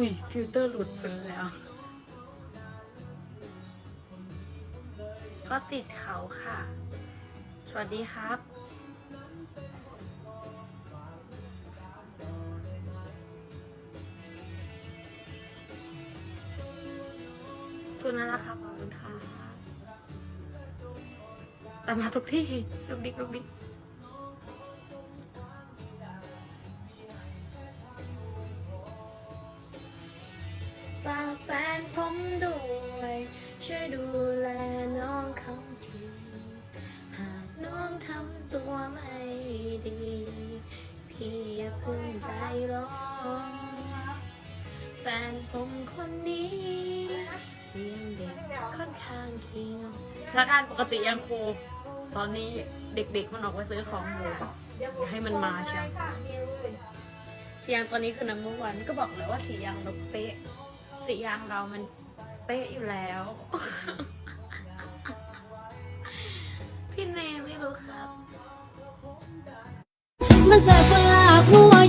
อุ้ยฟิลเตอร์หลุดไปแล้ว ก็ติดเขาค่ะ สวัสดีครับคุณนั่นแหละครับขอบคุณค่ะแต่มาทุกที่ลุกดิกลุกดิก ช่วยดูแลน้องเขาทีหากน้องทำตัวไม่ดี พี่อย่าเพิ่งใจร้อนแฟนผมคนนี้เลี้ยงเด็กค่อนข้างขี้งอนสถานการปกติยังครูตอนนี้เด็กๆมันออกไปซื้อของอยู่อย่าให้มันมาเชียวสียางตอนนี้คือน้ำมันวันก็บอกเลยว่าสียางเราเป๊ะสียางเรามัน เป๊ะอยู่แล้ว พี่เนไม่รู้ครับ มันแสบประหลาดหัว